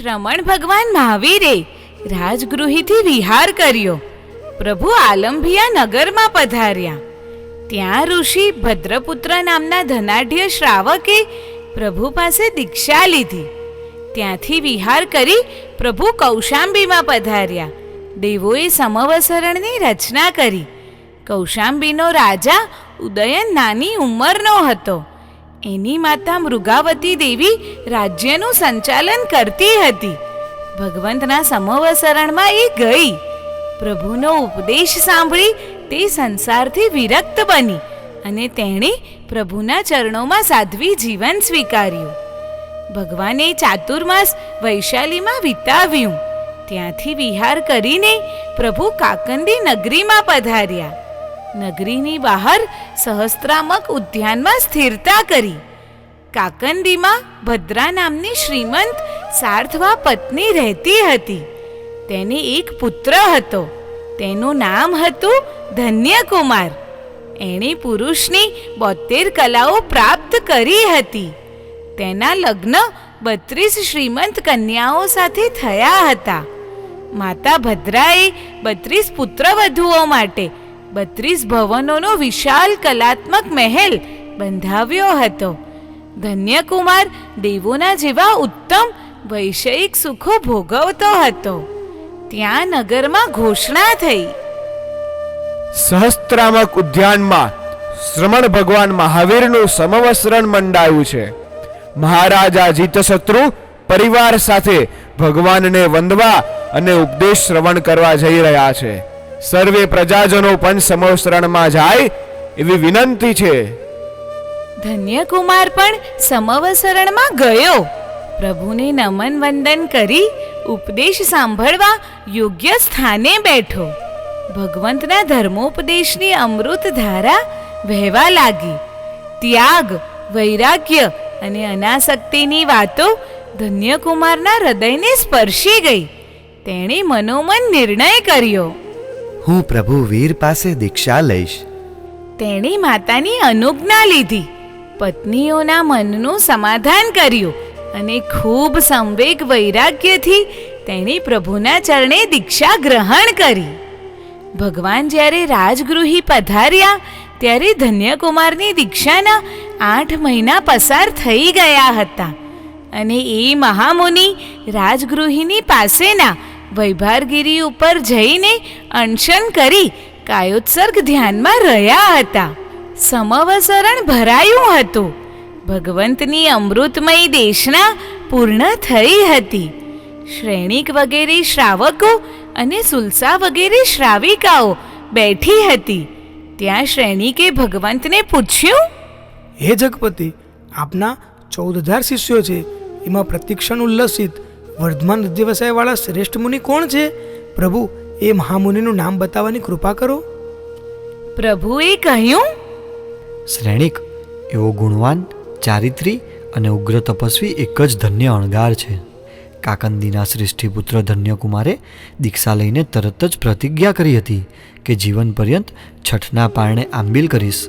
શ્રમણ ભગવાન મહાવીરે રાજગૃહીથી વિહાર કર્યો. પ્રભુ આલંભિયા નગરમાં પધાર્યા. ત્યાં ઋષિ ભદ્રપુત્ર નામના ધનાઢ્ય શ્રાવકે પ્રભુ પાસે દીક્ષા લીધી. ત્યાંથી વિહાર કરી પ્રભુ કૌશાંબીમાં પધાર્યા. દેવોએ સમવસરણની રચના કરી. કૌશાંબીનો રાજા ઉદયન નાની ઉંમરનો હતો. એની માતા મૃગાવતી દેવી રાજ્યનું સંચાલન કરતી હતી. ભગવંતના સમવસરણમાં એ ગઈ. પ્રભુનો ઉપદેશ સાંભળી તે સંસારથી વિરક્ત બની અને તેણે પ્રભુના ચરણોમાં સાધ્વી જીવન સ્વીકાર્યું. ભગવાને ચાતુર્માસ વૈશાલીમાં વિતાવ્યું. ત્યાંથી વિહાર કરીને પ્રભુ કાકંદી નગરીમાં પધાર્યા. નગરીની બહાર સહસ્ત્રામક ઉદ્યાનમાં સ્થિરતા કરી. કાકંદીમાં ભદ્રા નામની શ્રીમંત સાર્થવા પત્ની રહેતી હતી. તેને એક પુત્ર હતો. તેનું નામ હતું ધન્યકુમાર. એણે પુરુષની બોતેર કલાઓ પ્રાપ્ત કરી હતી. તેના લગ્ન બત્રીસ શ્રીમંત કન્યાઓ સાથે થયા હતા. માતા ભદ્રાએ બત્રીસ પુત્રવધુઓ માટે બત્રીસ ભવનોનો વિશાળ કલાત્મક મહેલ બંધાવ્યો હતો. ધન્યકુમાર દેવોના જેવા ઉત્તમ વૈષયિક સુખો ભોગવતો હતો. ત્યાં નગરમાં ઘોષણા થઈ. સહસ્ત્રામક ઉદ્યાનમાં શ્રમણ ભગવાન મહાવીરનું સમવસરણ મંડાયું છે. મહારાજા જીતશત્રુ પરિવાર સાથે ભગવાનને વંદવા અને ઉપદેશ શ્રવણ કરવા જઈ રહ્યા છે. સર્વે પ્રજાજનો પણ સમવસરણમાં જાય એવી વિનંતી છે. ધન્યકુમાર પણ સમવસરણમાં ગયો. પ્રભુને નમન વંદન કરી, ઉપદેશ સાંભળવા યોગ્ય સ્થાને બેઠો. ભગવંતના ધર્મોપદેશની અમૃત ધારા વહેવા લાગી. ત્યાગ, વૈરાગ્ય અને અનાસક્તિની વાતો ધન્યકુમારના હૃદયને સ્પર્શી ગઈ. તેણે મનોમન નિર્ણય કર્યો. હું પ્રભુ વીર પાસે દીક્ષા લઈશ. તેણે માતાની અનુજ્ઞા લીધી. પત્નીઓના મનનું સમાધાન કર્યું અને ખૂબ સંવેગ વૈરાગ્યથી તેણે પ્રભુના ચરણે દીક્ષા ગ્રહણ કરી. ભગવાન જ્યારે રાજગૃહી પધાર્યા, ત્યારે ધન્યકુમારની દીક્ષાના આઠ મહિના પસાર થઈ ગયા હતા અને એ મહામુનિ રાજગૃહિની પાસેના વૈભારગીરી ઉપર જઈને અનશન કરી કાયોત્સર્ગ ધ્યાનમાં રહ્યા હતા. સમવસરણ ભરાયું હતું. ભગવંતની અમૃતમય દેશના પૂર્ણ થઈ હતી. શ્રેણિક વગેરે શ્રાવકો અને સુલસા વગેરે શ્રાવિકાઓ બેઠી હતી. ત્યાં શ્રેણિકે ભગવંતને પૂછ્યું, હે જગપતિ, આપના ચૌદ હજાર શિષ્યો છે. એમાં પ્રતિક્ષણ ઉલ્લસિત વર્ધમાન વ્યવસાયવાળા શ્રેષ્ઠ મુનિ કોણ છે? પ્રભુ એ મહામુનિનું નામ બતાવવાની કૃપા કરો. પ્રભુએ કહ્યું? શ્રેણિક એવો ગુણવાન ચારિત્રી અને ઉગ્ર તપસ્વી એક જ ધન્ય અણગાર છે. કાકંદીના શ્રેષ્ઠીપુત્ર ધન્યકુમારે દીક્ષા લઈને તરત જ પ્રતિજ્ઞા કરી હતી કે જીવન પર્યંત છઠના પારણે આંબિલ કરીશ.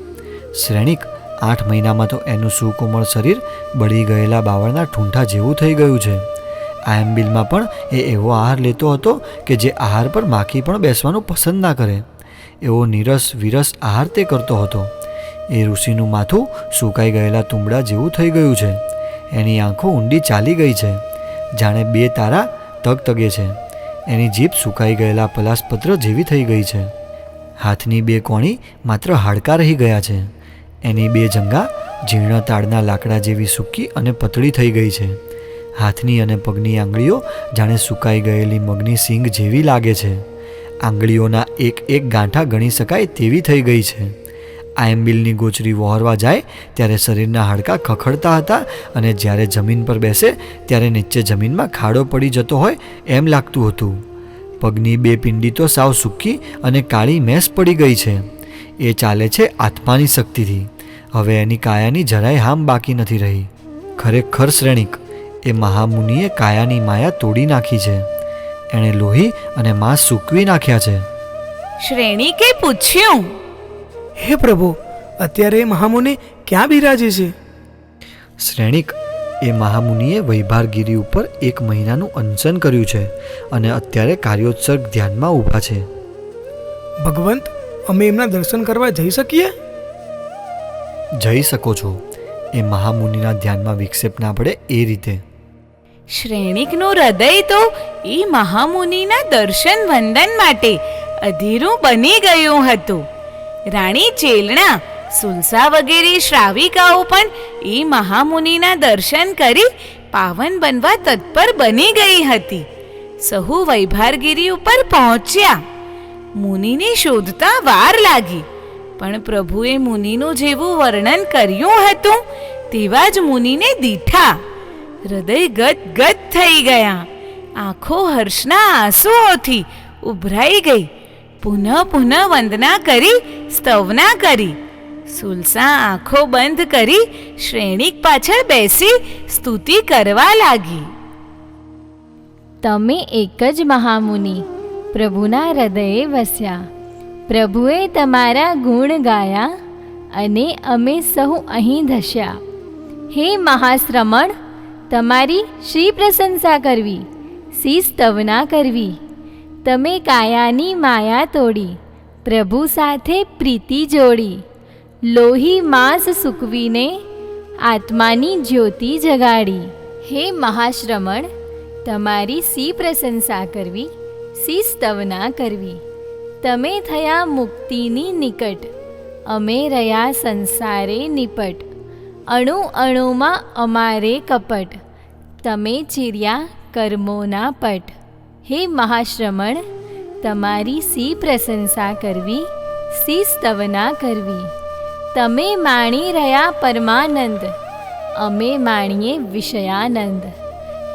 શ્રેણિક આઠ મહિનામાં તો એનું સુકોમળ શરીર બળી ગયેલા બાવળના ઠૂંઠા જેવું થઈ ગયું છે. આ એમ્બિલમાં પણ એ એવો આહાર લેતો હતો કે જે આહાર પર માખી પણ બેસવાનું પસંદ ના કરે. એવો નીરસ, વિરસ આહાર તે કરતો હતો. એ ઋષિનું માથું સુકાઈ ગયેલા તુંબડા જેવું થઈ ગયું છે. એની આંખો ઊંડી ચાલી ગઈ છે. જાણે બે તારા તગતગે છે. એની જીભ સુકાઈ ગયેલા પલાસપત્ર જેવી થઈ ગઈ છે. હાથની બે કોણી માત્ર હાડકા રહી ગયા છે. એની બે જંગા ઝીણા તાડના લાકડા જેવી સૂકી અને પતળી થઈ ગઈ છે. હાથની અને પગની આંગળીઓ જાણે સુકાઈ ગયેલી મગની સિંગ જેવી લાગે છે. આંગળીઓના એક એક ગાંઠા ગણી શકાય તેવી થઈ ગઈ છે. આયમ્બિલની ગોચરી વહોરવા જાય ત્યારે શરીરના હાડકાં ખખડતા હતા અને જ્યારે જમીન પર બેસે ત્યારે નીચે જમીનમાં ખાડો પડી જતો હોય એમ લાગતું હતું. પગની બે પિંડી તો સાવ સૂકી અને કાળી મેસ પડી ગઈ છે. એ ચાલે છે આત્માની શક્તિથી. હવે એની કાયાની જરાય હામ બાકી નથી રહી. ખરેખર શ્રેણિક. એ મહામુનિએ કાયાની માયા તોડી નાખી છે. એણે લોહી અને માંસ સૂકવી નાખ્યા છે. શ્રેણિકે પૂછ્યું હે પ્રભુ અત્યારે એ મહામુનિ ક્યાં બિરાજે છે? શ્રેણિક એ મહામુનિએ વૈભારગીરી ઉપર એક મહિનાનું અનશન કર્યું છે અને અત્યારે કાર્યોત્સર્ગ ધ્યાનમાં ઊભા છે. ભગવંત અમે એમના દર્શન કરવા જઈ શકીએ? જઈ શકો છો. એ મહામુનિના ધ્યાનમાં વિક્ષેપ ના પડે એ રીતે. શ્રેણિકનું હૃદય તો એ મહામુનિના દર્શન વંદન માટે અધીરું બની ગયું હતું. રાણી ચેલણા, સુલસા વગેરે શ્રાવિકાઓ પણ એ મહામુનિના દર્શન કરી પાવન બનવા તત્પર બની ગઈ હતી. સહુ વૈભારગીરી ઉપર પહોંચ્યા. મુનિને શોધતા વાર લાગી. પણ પ્રભુએ મુનિનું જેવું વર્ણન કર્યું હતું, તેવા જ મુનિને દીઠા. હૃદય ગદ ગદ થઈ ગયા. આંખો હર્ષના આંસુઓથી ઉભરાઈ ગઈ. પુનઃ પુનઃ વંદના કરી, સ્તવના કરી. સુલસા આંખો બંધ કરી, શ્રેણિક પાછળ બેસી, સ્તુતિ કરવા લાગી. તમે એક જ મહામુનિ, પ્રભુના હૃદયે વસ્યા. પ્રભુએ તમારા ગુણ ગાયા અને અમે સહુ અહીં ધસ્યા. હે મહાશ્રમણ તમારી શ્રી પ્રશંસા કરવી શી સ્તવના કરવી. તમે કાયાની માયા તોડી, પ્રભુ સાથે પ્રીતિ જોડી. લોહી માંસ સૂકવીને આત્માની જ્યોતિ જગાડી. હે મહાશ્રમણ, તમારી સી પ્રશંસા કરવી સી સ્તવના કરવી. તમે થયા મુક્તિની નિકટ, અમે રહ્યા સંસારે નિપટ. અણુ અણુમાં અમારે કપટ. તમે ચીર્યા કર્મોના પટ. હે મહાશ્રમણ, તમારી સી પ્રશંસા કરવી, સી સ્તવના કરવી. તમે માણી રહ્યા પરમાનંદ. અમે માણીએ વિષયાનંદ.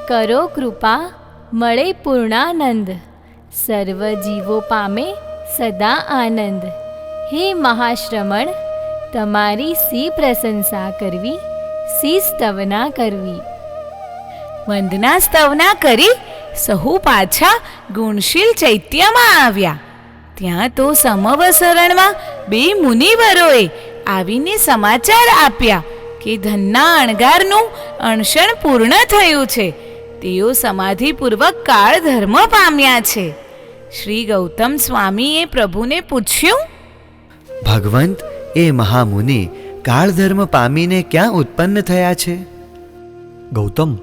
કરો કૃપા, મળે પૂર્ણાનંદ. સર્વ જીવો પામે સદા આનંદ. હે મહાશ્રમણ તમારી સી પ્રશંસા કરવી, સી સ્તવના કરવી. વંદના સ્તવના કરી સહુ પાછા ગુણશીલ ચૈત્યમાં આવ્યા. ત્યાં તો સમવસરણમાં બે મુનિવરોએ આવીને સમાચાર આપ્યા કે ધનના અણગારનું અણશણ પૂર્ણ થયું છે. તેઓ સમાધિપૂર્વક કાળ ધર્મ પામ્યા છે. શ્રી ગૌતમ સ્વામીએ પ્રભુને પૂછ્યું, ભગવંત એ મહામુનિ કાળધર્મ પામીને ક્યાં ઉત્પન્ન થયા છે? ગૌતમ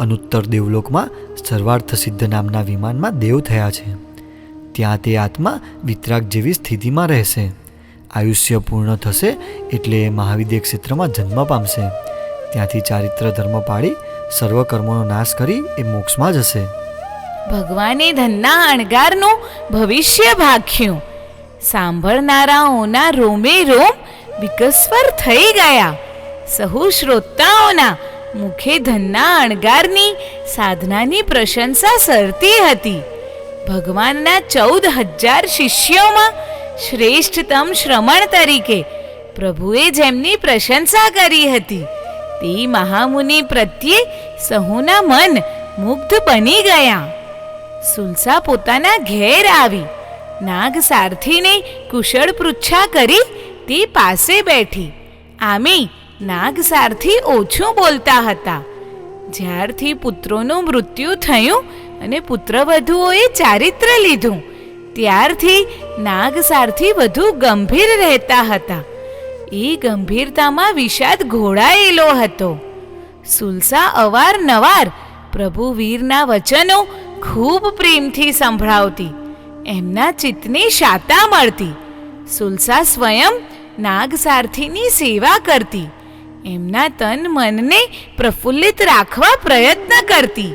અનુત્તર દેવલોકમાં સર્વાર્થ સિદ્ધ નામના વિમાનમાં દેવ થયા છે. ત્યાં તે આત્મા વિતરાગ જેવી સ્થિતિમાં રહેશે. આયુષ્ય પૂર્ણ થશે એટલે એ મહાવિદ્ય ક્ષેત્રમાં જન્મ પામશે. ત્યાંથી ચારિત્ર ધર્મ પાળી સર્વ કર્મોનો નાશ કરી એ મોક્ષમાં જશે. ભગવાને ધનના અણગારનું ભવિષ્ય ભાખ્યું સાંભળનારાઓના રોમે રોમ વિકસ્વર થઈ ગયા. સહુ શ્રોતાઓના મુખે ધનના અણગારની સાધનાની પ્રશંસા સરતી હતી. ભગવાનના ચૌદ હજાર શિષ્યોમાં શ્રેષ્ઠતમ શ્રમણ તરીકે પ્રભુએ જેમની પ્રશંસા કરી હતી, તે મહામુનિ પ્રત્યે સહુના મન મુગ્ધ બની ગયા. સુલસા પોતાના ઘેર આવી નાગ સારથીને કુશળ પૃચ્છા કરી તે પાસે બેઠી. આમે નાગ સારથી ઓછું બોલતા હતા. જ્યારથી પુત્રોનું મૃત્યુ થયું અને પુત્રવધુઓએ ચારિત્ર લીધું, ત્યારથી નાગ સારથી વધુ ગંભીર રહેતા હતા. એ ગંભીરતામાં વિષાદ ઘોળાયેલો હતો. સુલસા અવારનવાર પ્રભુ વીરના વચનો ખૂબ પ્રેમથી સંભળાવતી. એમના ચિત્તની શાતા મળતી. સુલસા સ્વયં નાગ સારથીની સેવા કરતી. એમના તન મનને પ્રફુલ્લિત રાખવા પ્રયત્ન કરતી.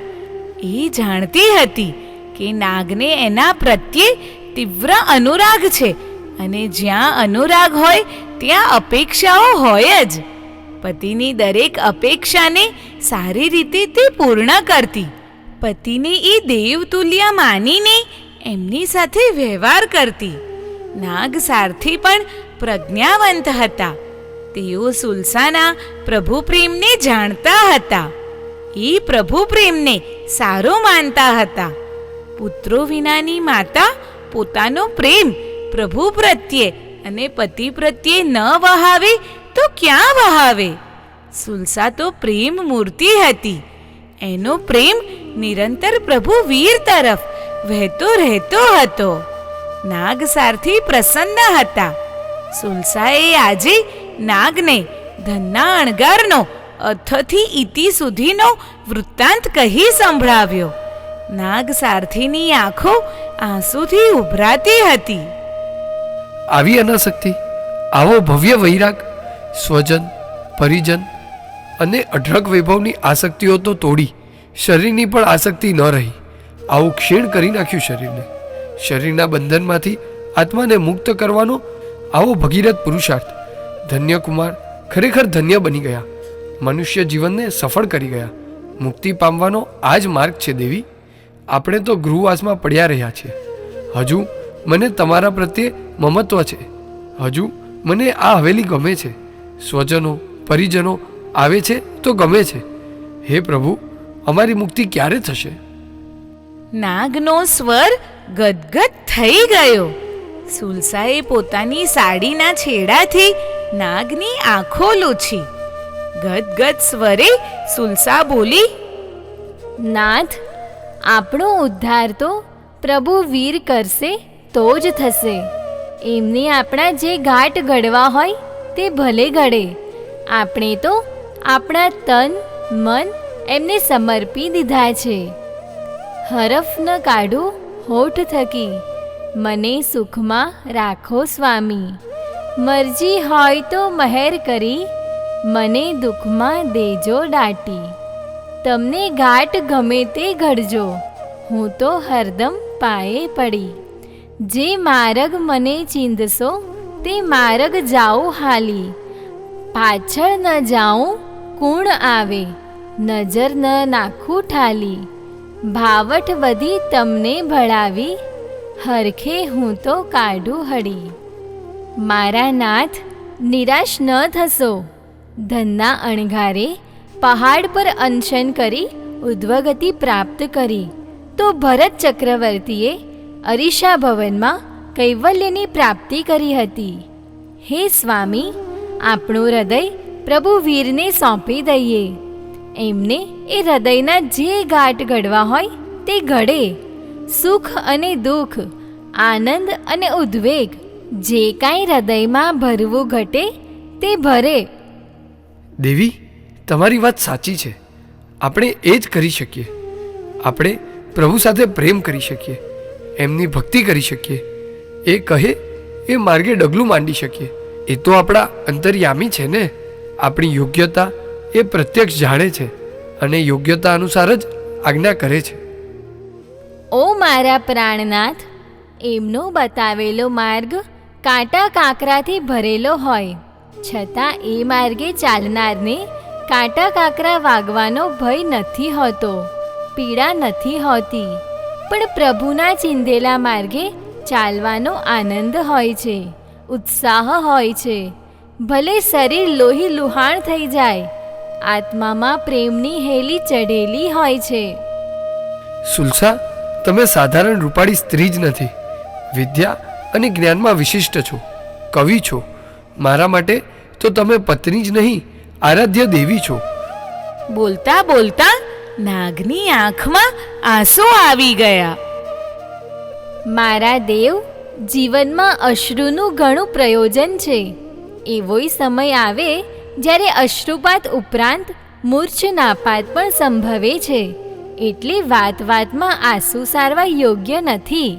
એ જાણતી હતી કે નાગને એના પ્રત્યે તીવ્ર અનુરાગ છે અને જ્યાં અનુરાગ હોય ત્યાં અપેક્ષાઓ હોય જ. પતિની દરેક અપેક્ષાને સારી રીતે તે પૂર્ણ કરતી. પતિને એ દેવતુલ્ય માનીને એમની સાથે વ્યવહાર કરતી. નાગ સારથી પણ પ્રજ્ઞાવંત હતા. તેઓ સુલસાના પ્રભુ પ્રેમને જાણતા હતા. એ પ્રભુ પ્રેમને સારો માનતા હતા. પુત્રો વિનાની માતા પોતાનો પ્રેમ પ્રભુ પ્રત્યે અને પતિ પ્રત્યે ન વહાવે તો ક્યાં વહાવે? સુલસા તો પ્રેમ મૂર્તિ હતી. એનો પ્રેમ નિરંતર પ્રભુ વીર તરફ વહેતો રહેતો હતો. નાગ સારથી પ્રસન્ન હતા. સુલસાએ આજે નાગને ધનના અણગારનો, અથથી ઇતિ સુધીનો વૃત્તાંત કહી સંભળાવ્યો. નાગ સારથીની આંખો આંસુથી ઉભરાતી હતી. આવી અનાશક્તિ આવો ભવ્ય વૈરાગ, સ્વજન, પરિજન અને અઢળક વૈભવની આસક્તિઓ તો તોડી, શરીરની પણ આસક્તિ ન રહી. આવું ક્ષીણ કરી નાખ્યું શરીરને. શરીરના બંધનમાંથી આત્માને મુક્ત કરવાનો આવો ભગીરથ પુરુષાર્થ. ધન્ય કુમાર ખરેખર ધન્ય બની ગયા. મનુષ્ય જીવનને સફળ કરી ગયા. મુક્તિ પામવાનો આ જ માર્ગ છે દેવી. આપણે તો ગૃહવાસમાં પડ્યા રહ્યા છીએ. હજુ મને તમારા પ્રત્યે મમત્વ છે. હજુ મને આ હવેલી ગમે છે. સ્વજનો, પરિજનો આવે છે તો ગમે છે. હે પ્રભુ, અમારી મુક્તિ ક્યારે થશે? નાગનો સ્વર ગદગદ થઈ ગયો. સુલસાએ પોતાની સાડીના છેડાથી નાગની આંખો લૂછી. ગદગદ સ્વરે સુલસા બોલી, નાથ, આપણો ઉદ્ધાર તો પ્રભુ વીર કરશે તો જ થશે. એમને આપણા જે ઘાટ ઘડવા હોય તે ભલે ઘડે આપણે તો આપણા તન, મન એમને સમર્પી દીધા છે. હરફ ન કાઢું, હોઠ થકી. મને સુખમાં રાખો સ્વામી. મરજી હોય તો મહેર કરી, મને દુઃખમાં દેજો દાટી. તમને ઘાટ ગમે તે ઘડજો, હું તો હરદમ પાયે પડી. જે માર્ગ મને ચીંધશો, તે માર્ગ જાઉં હાલી. પાછળ ન જાઉં, કુણ આવે? નજર ન નાખું ઠાલી. ભાવઠ વધી તમને ભળાવી, હરખે હું તો કાઢું હળી. મારા નાથ, નિરાશ ન થશો. ધનના અણઘારે પહાડ પર અનશન કરી ઉદ્વગતિ પ્રાપ્ત કરી. તો ભરત ચક્રવર્તીએ અરીશા ભવનમાં કૈવલ્યની પ્રાપ્તિ કરી હતી. હે સ્વામી, આપણું હૃદય પ્રભુ વીરને સોંપી દઈએ. એમને એ હૃદયના જે ઘાટ ઘડવા હોય તે ઘડે. સુખ અને દુઃખ, આનંદ અને ઉદ્વેગ, જે કાંઈ હૃદયમાં ભરવું ઘટે તે ભરે. દેવી, તમારી વાત સાચી છે. આપણે એ જ કરી શકીએ. આપણે પ્રભુ સાથે પ્રેમ કરી શકીએ. એમની ભક્તિ કરી શકીએ. એ કહે, એ માર્ગે ડગલું માંડી શકીએ. એ તો આપણા અંતર્યામી છે ને. આપણી યોગ્યતા એ પ્રત્યક્ષ જાણે છે અને યોગ્યતા અનુસાર જ આજ્ઞા કરે છે. ઓ મારા પ્રાણનાથ, એમનો બતાવેલો માર્ગ કાંટા કાંકરાથી ભરેલો હોય. છતાં એ માર્ગે ચાલનારને કાંટા કાંકરા વાગવાનો ભય નથી હોતો, પીડા નથી હોતી. પણ પ્રભુના ચિંધેલા માર્ગે ચાલવાનો આનંદ હોય છે, ઉત્સાહ હોય છે. ભલે શરીર લોહી લુહાણ થઈ જાય આત્મામાં પ્રેમની હેલી ચઢેલી હોય છે. સુલસા તમે સાધારણ રૂપાળી સ્ત્રી જ નથી. વિદ્યા અને જ્ઞાનમાં વિશિષ્ટ છો. કવિ છો. મારા માટે તો તમે પત્ની જ નહીં આરાધ્ય દેવી છો. બોલતા બોલતા નાગની આંખમાં આંસુ આવી ગયા. મારા દેવ જીવનમાં અશ્રુનું ઘણું પ્રયોજન છે. એવોય સમય આવે જ્યારે અશ્રુપાત ઉપરાંત મૂર્છનાપાત પણ સંભવે છે, એટલે વાત વાતમાં આંસુ સારવા યોગ્ય નથી.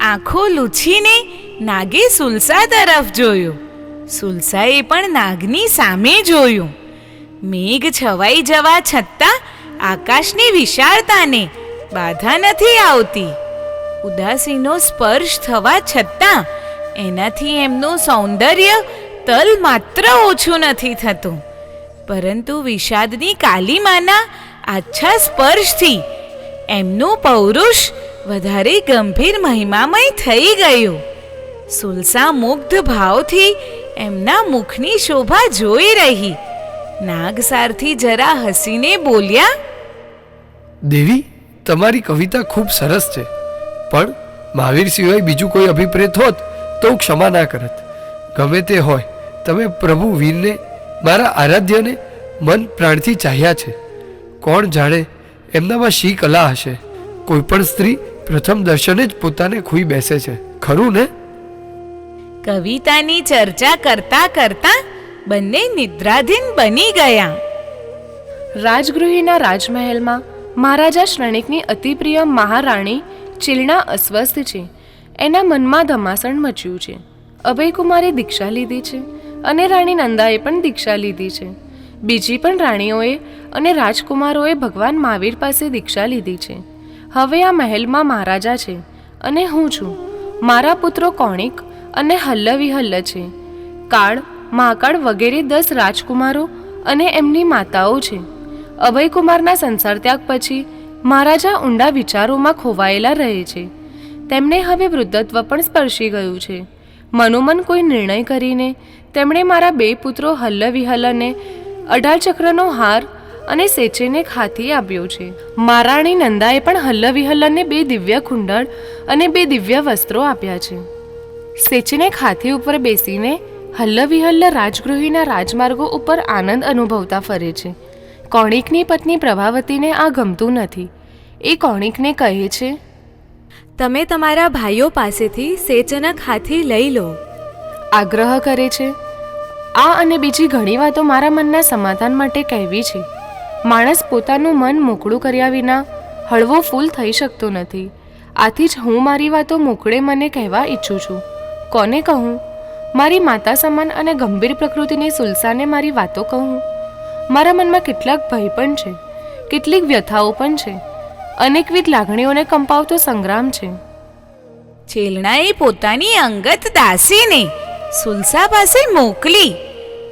આંખો લૂછીને નાગે સુલસા તરફ જોયું. સુલસાએ પણ નાગની સામે જોયું. મેઘ છવાઈ જવા છતાં આકાશની વિશાળતાને બાધા નથી આવતી. ઉદાસીનો સ્પર્શ થવા છતાં એનાથી એમનું સૌંદર્ય તલ માત્ર ઓછું નથી થતું. પરંતુ વિષાદની કાલીમાના આછા સ્પર્શથી એમનું પૌરુષ વધારે ગંભીર મહિમામય થઈ ગયું. સુલસા મુગ્ધ ભાવથી એમના મુખની શોભા જોઈ રહી. નાગસારથી જરા હસીને બોલ્યા, દેવી, તમારી કવિતા ખૂબ સરસ છે. પણ મહાવીર સિવાય બીજું કોઈ અભિપ્રેત હોત તો ક્ષમા ના કરત. ગમે તે હોય તમે પ્રભુ વીરને મારા આરાધ્યને મન પ્રાણથી ચાહ્યા છે. કોણ જાણે એમનામાં શી કલા હશે? કોઈ પણ સ્ત્રી પ્રથમ દર્શને જ પોતાને ખુઈ બેસે છે. ખરું ને? કવિતાની ચર્ચા કરતા કરતા બંને નિદ્રાધીન બની ગયા. રાજગૃહીના રાજમહેલમાં મહારાજા શ્રેણિકની અતિપ્રિય મહારાણી ચીલણા અસ્વસ્થ છે. એના મનમાં ધમાસણ મચ્યું છે. અભયકુમારે દીક્ષા લીધી છે. અને રાણી નંદાએ પણ દીક્ષા લીધી છે. બીજી પણ રાણીઓએ અને રાજકુમારોએ ભગવાન મહાવીર પાસે દીક્ષા લીધી છે. હવે આ મહેલમાં મહારાજા છે અને હું છું. મારા પુત્રો કોણિક અને હલ્લવિહલ્લ છે. કાળ, મહાકાળ વગેરે દસ રાજકુમારો અને એમની માતાઓ છે. અભયકુમારના સંસાર ત્યાગ પછી મહારાજા ઊંડા વિચારોમાં ખોવાયેલા રહે છે. તેમને હવે વૃદ્ધત્વ પણ સ્પર્શી ગયું છે. મનોમન કોઈ નિર્ણય કરીને તેમણે મારા બે પુત્રો હલ્લવિહલને અઢાર ચક્રનો હાર અને સેચેને ખાતી આપ્યો છે. મહારાણી નંદાએ પણ હલ્લવિહલ્લને બે દિવ્ય કુંડળ અને બે દિવ્ય વસ્ત્રો આપ્યા છે. સેચેને ખાતી ઉપર બેસીને હલ્લવિહલ્લ રાજગૃહીના રાજમાર્ગો ઉપર આનંદ અનુભવતા ફરે છે. કોણિકની પત્ની પ્રભાવતીને આ ગમતું નથી. એ કોણિકને કહે છે તમે તમારા ભાઈઓ પાસેથી સેચનક હાથી લઈ લો. આગ્રહ કરે છે? આ અને બીજી ઘણી વાતો મારા મનના સમાધાન માટે કહેવી છે. માણસ પોતાનું મન મોકળું કર્યા વિના હળવો ફૂલ થઈ શકતો નથી. આથી જ હું મારી વાતો મોકળે મને કહેવા ઈચ્છું છું. કોને કહું? મારી માતા સમાન અને ગંભીર પ્રકૃતિની સુલસાને મારી વાતો કહું. મારા મનમાં કેટલાક ભય પણ છે. કેટલીક વ્યથાઓ પણ છે. અનેકવિધ લાગણીઓને કંપાવતો સંગ્રામ છે. છેલણાએ પોતાની અંગત દાસીને સુલસા પાસે મોકલી.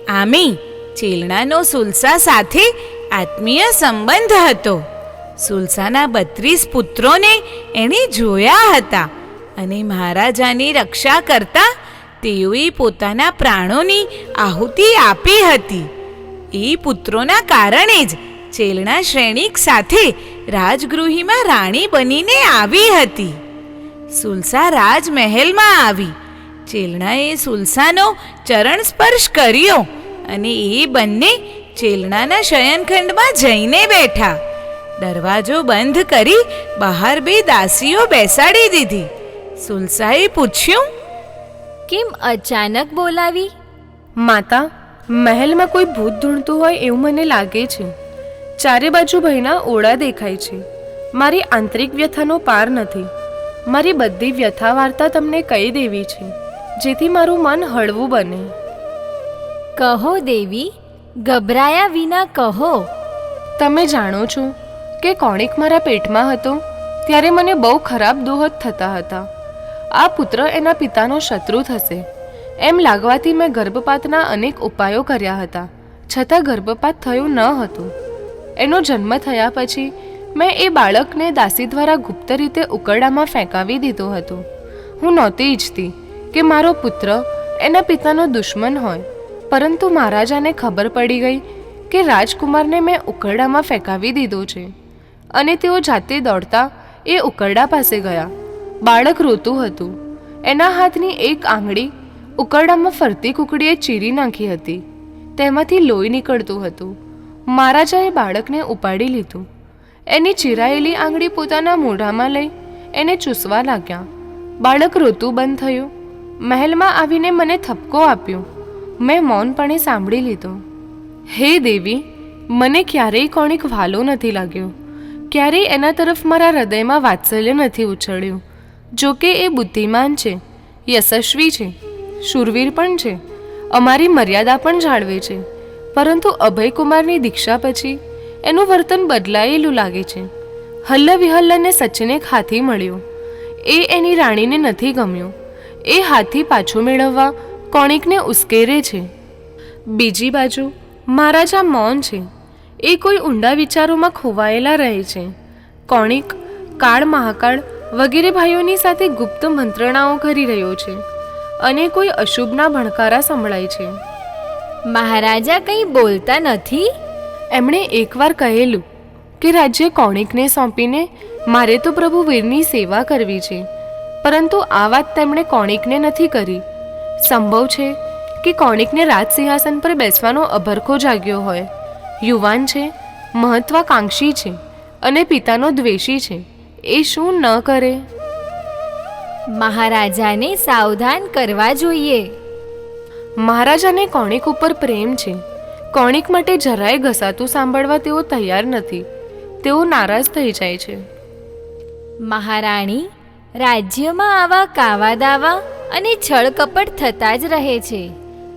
આમી ચેલણાનો સુલસા સાથે આત્મીય સંબંધ હતો. સુલસાના બત્રીસ પુત્રોને એણે જોયા હતા અને મહારાજાની રક્ષા કરતા તેઓએ પોતાના પ્રાણોની આહુતિ આપી હતી. એ પુત્રોના કારણે જ ચેલણા શ્રેણિક સાથે રાજગૃહીમાં રાણી બનીને આવી હતી. સુલસા રાજમહેલમાં આવી. ચેલણાએ સુલસાનો ચરણ સ્પર્શ કર્યો અને એ બંને ચેલણાના શયનખંડમાં જઈને બેઠા. દરવાજો બંધ કરી બહાર બે દાસીઓ બેસાડી દીધી. સુલસાએ પૂછ્યું કેમ અચાનક બોલાવી? માતા મહેલમાં કોઈ ભૂત ધૂણતું હોય એવું મને લાગે છે. ચારે બાજુ ભયના ઓળા દેખાય છે. મારી આંતરિક વ્યથાનો પાર નથી. મારી બધી વ્યથા વાર્તા તમને કહી દેવી છે. જેથી મારું મન હળવું બને. કહો દેવી ગભરાયા વિના કહો. તમે જાણો છો કે કોણિક મારા પેટમાં હતો ત્યારે મને બહુ ખરાબ દોહદ થતા હતા. આ પુત્ર એના પિતાનો શત્રુ થશે. એમ લાગવાથી મેં ગર્ભપાતના અનેક ઉપાયો કર્યા હતા છતાં ગર્ભપાત થયું ન હતો. એનો જન્મ થયા પછી મેં એ બાળકને દાસી દ્વારા ગુપ્ત રીતે ઉકરડામાં ફેંકાવી દીધો હતો. હું નહોતી ઈચ્છતી કે મારો પુત્ર એના પિતાનો દુશ્મન હોય, પરંતુ મહારાજાને ખબર પડી ગઈ કે રાજકુમારને મેં ઉકરડામાં ફેંકાવી દીધો છે અને તેઓ જાતે દોડતા એ ઉકરડા પાસે ગયા. બાળક રોતું હતું. એના હાથની એક આંગળી ઉકરડામાં ફરતી કુકડીએ ચીરી નાખી હતી. તેમાંથી લોહી નીકળતું હતું. મહારાજાએ બાળકને ઉપાડી લીધું. એની ચીરાયેલી આંગળી પોતાના મોઢામાં લઈ એને ચૂસવા લાગ્યા. બાળક રોતું બંધ થયું. મહેલમાં આવીને મને થપકો આપ્યો. મેં મૌનપણે સાંભળી લીધો. હે દેવી, મને ક્યારેય કોણીક વાલો નથી લાગ્યો. ક્યારેય એના તરફ મારા હૃદયમાં વાત્સલ્ય નથી ઉછળ્યું. જોકે એ બુદ્ધિમાન છે, યશસ્વી છે, શૂરવીર પણ છે. અમારી મર્યાદા પણ જાળવે છે. પરંતુ અભયકુમારની દીક્ષા પછી એનું વર્તન બદલાયેલું લાગે છે. હલ્લ વિહલ્લને સચિને એક હાથી મળ્યો. એ એની રાણીને નથી ગમ્યો. એ હાથી પાછો મેળવવા કોણિકને ઉશ્કેરે છે. બીજી બાજુ, મહારાજા મૌન છે. એ કોઈ ઊંડા વિચારોમાં ખોવાયેલા રહે છે. કોણિક, કાળ મહાકાળ વગેરે ભાઈઓની સાથે ગુપ્ત મંત્રણાઓ કરી રહ્યો છે અને કોઈ અશુભના ભણકારા સંભળાય છે. મહારાજા કંઈ બોલતા નથી? એમણે એકવાર કહેલું કે રાજ્ય કોણિકને સોંપીને મારે તો પ્રભુ વીરની સેવા કરવી છે. પરંતુ આ વાત તેમણે કોણિકને નથી કરી. સંભવ છે કે કોણિકને રાજ સિંહાસન પર બેસવાનો અભરખો જાગ્યો હોય. યુવાન છે મહત્વાકાંક્ષી છે અને પિતાનો દ્વેષી છે. એ શું ન કરે? મહારાજાને સાવધાન કરવા જોઈએ. મહારાજાને કોણિક ઉપર પ્રેમ છે. કોણિક માટે જરાય ઘસાતું સાંભળવા તેઓ તૈયાર નથી. તેઓ નારાજ થઈ જાય છે. મહારાણી રાજ્યમાં આવા કાવા દાવા અને છળકપટ થતા જ રહે છે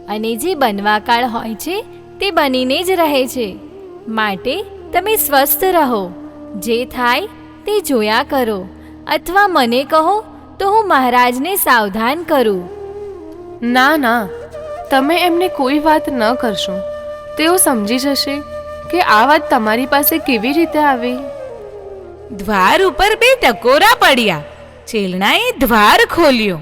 અને જે બનવાકાળ હોય છે તે બનીને જ રહે છે. માટે તમે સ્વસ્થ રહો. જે થાય તે જોયા કરો અથવા મને કહો તો હું મહારાજને સાવધાન કરું. ના ના તમે એમને કોઈ વાત ન કરશો. તેઓ સમજી જશે કે આ વાત તમારી પાસે કેવી રીતે આવી. દ્વાર ઉપર બે ટકોરા પડ્યા. ચેલણાએ દ્વાર ખોલ્યો.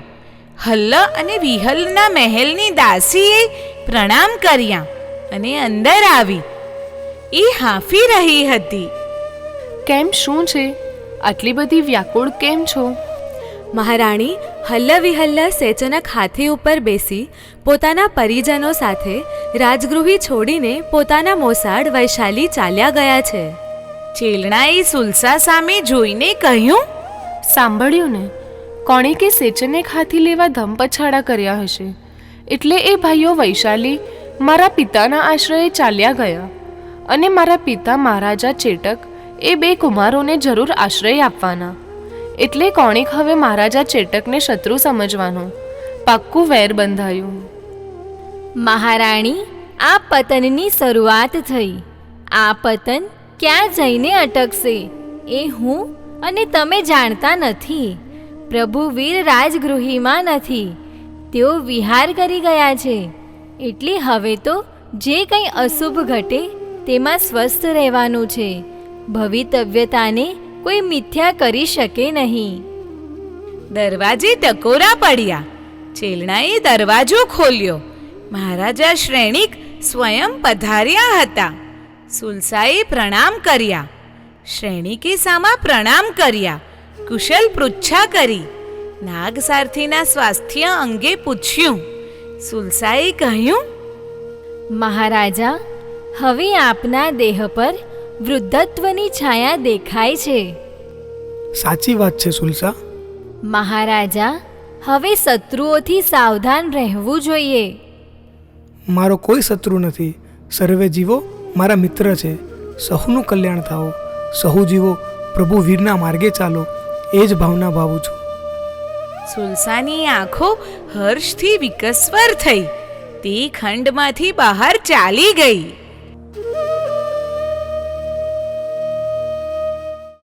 હલ્લ અને વિહલના મહેલની દાસીએ પ્રણામ કર્યા અને અંદર આવી. એ હાંફી રહી હતી. કેમ શું છે? આટલી બધી વ્યાકુળ કેમ છો? મહારાણી હલ્લ વિહલ્લા સેચનક હાથી ઉપર બેસી પોતાના પરિજનો સાથે રાજગૃહી છોડીને પોતાના મોસાળ વૈશાલી ચાલ્યા ગયા છે. ચેલણાએ સુલસા સામે જોઈને કહ્યું સાંભળ્યું ને કોણે કે સેચને ખાથી લેવા ધમપછાડા કર્યા હશે એટલે એ ભાઈઓ વૈશાલી મારા પિતાના આશ્રયે ચાલ્યા ગયા અને મારા પિતા મહારાજા ચેટક એ બે કુમારોને જરૂર આશ્રય આપવાના. એટલે કોણિક હવે મહારાજા ચેટકને શત્રુ સમજવાનું? પાક્કું વેર બંધાયું. મહારાણી, આ પતનની શરૂઆત થઈ. આ પતન ક્યાં જઈને અટકશે, એ હું અને તમે જાણતા નથી. પ્રભુ વીર રાજગૃહીમાં નથી. તેઓ વિહાર કરી ગયા છે. એટલે હવે તો જે કંઈ અશુભ ઘટે તેમાં સ્વસ્થ રહેવાનું છે. ભવિતવ્યતાને કોઈ મિથ્યા કરી શકે નહીં. દરવાજે ટકોરા પડ્યા. ચેલણાએ દરવાજો ખોલ્યો. મહારાજા શ્રેણિક સ્વયં પધાર્યા હતા. સુલસાએ પ્રણામ કર્યા. શ્રેણિકે સામા પ્રણામ કર્યા. કુશલ પૃચ્છા કરી. નાગ સારથીના સ્વાસ્થ્ય અંગે પૂછ્યું. સુલસાએ કહ્યું, મહારાજા, હવે આપના દેહ પર વૃદ્ધત્વની છાયા દેખાય છે. સાચી વાત છે સુલસા. મહારાજા હવે શત્રુઓથી સાવધાન રહેવું જોઈએ. મારો કોઈ શત્રુ નથી. સર્વે જીવો મારા મિત્ર છે. સહુનું કલ્યાણ થાઓ. સહુ જીવો પ્રભુ વીરના માર્ગે ચાલો. એ જ ભાવના ભાવું છું. સુલસાની આંખો હર્ષથી વિકસ્વર થઈ. તે ખંડમાંથી બહાર ચાલી ગઈ.